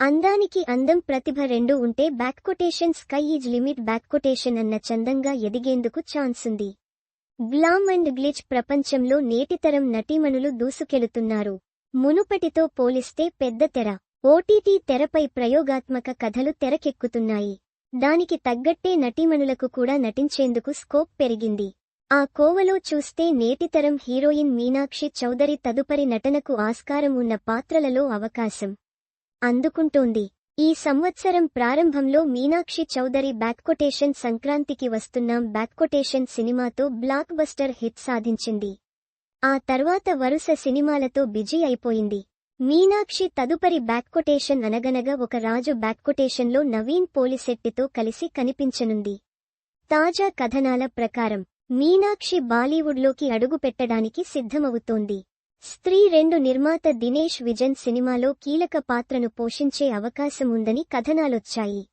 అందానికి అందం ప్రతిభ రెండు ఉంటే back quotation sky is limit back quotation అన్న చందంగా ఎదిగేందుకు ఛాన్స్ ఉంది. గ్లామ్ అండ్ గ్లిచ్ ప్రపంచంలో నేటితరం నటీమణులు దూసుకెళుతున్నారు. మునుపటితో పోలిస్తే పెద్ద తెర ఓటీటీ తెరపై ప్రయోగాత్మక కథలు తెరకెక్కుతున్నాయి. దానికి తగ్గట్టే నటీమణులకు కూడా నటించేందుకు స్కోప్ పెరిగింది. ఆ కోవలో చూస్తే నేటితరం హీరోయిన్ మీనాక్షి చౌదరి తదుపరి నటనకు ఆస్కారం ఉన్న పాత్రలలో అవకాశం. అందుకుంటోంది. ఈ సంవత్సరం ప్రారంభంలో మీనాక్షి చౌదరి బ్యాక్కొటేషన్ సంక్రాంతికి వస్తున్నాం బ్యాక్కొటేషన్ సినిమాతో బ్లాక్ బస్టర్ హిట్ సాధించింది. ఆ తర్వాత వరుస సినిమాలతో బిజీ అయిపోయింది. మీనాక్షి తదుపరి బ్యాక్కొటేషన్ అనగనగా ఒక రాజు బ్యాక్కొటేషన్లో నవీన్ పోలిశెట్టితో కలిసి కనిపించనుంది. తాజా కథనాల ప్రకారం మీనాక్షి బాలీవుడ్లోకి అడుగుపెట్టడానికి సిద్ధమవుతోంది. స్త్రీ రెండు నిర్మాత దినేష్ విజన్ సినిమాలో కీలక పాత్రను పోషించే అవకాశం ఉందని కథనాలొచ్చాయి.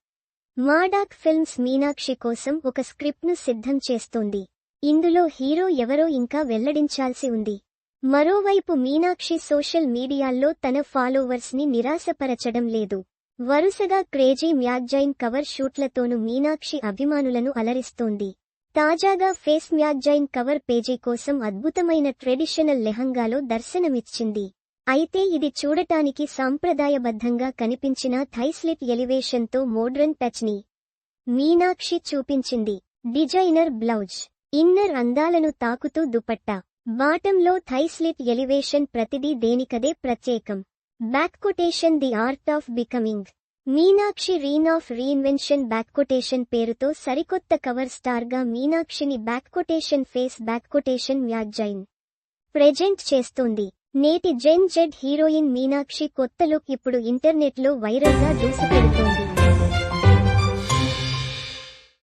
మాడాక్ ఫిల్మ్స్ మీనాక్షి కోసం ఒక స్క్రిప్ట్ను సిద్ధం చేస్తోంది. ఇందులో హీరో ఎవరో ఇంకా వెల్లడించాల్సి ఉంది. మరోవైపు మీనాక్షి సోషల్ మీడియాల్లో తన ఫాలోవర్స్ని నిరాశపరచడం లేదు. వరుసగా క్రేజీ మ్యాగ్జైన్ కవర్ షూట్లతోనూ మీనాక్షి అభిమానులను అలరిస్తోంది. తాజాగా ఫేస్ మ్యాగ్జైన్ కవర్ పేజీ కోసం అద్భుతమైన ట్రెడిషనల్ లెహంగాలో దర్శనమిచ్చింది. అయితే ఇది చూడటానికి సాంప్రదాయబద్ధంగా కనిపించిన థైస్లిట్ ఎలివేషన్తో మోడ్రన్ టచ్ని మీనాక్షి చూపించింది. డిజైనర్ బ్లౌజ్ ఇన్నర్ అందాలను తాకుతూ దుపట్టా. బాటంలో థైస్లిట్ ఎలివేషన్ ప్రతిదీ దేనికదే ప్రత్యేకం. Back quotation the art of becoming. Meenakshi reign of reinvention back quotation పేరుతో సరికొత్త కవర్ స్టార్గా మీనాక్షిని back quotation face back quotation magazine present చేస్తోంది. నేటి జెన్ జెడ్ హీరోయిన్ మీనాక్షి కొత్త లుక్ ఇప్పుడు ఇంటర్నెట్లో వైరల్గా దూసుకెడుతోంది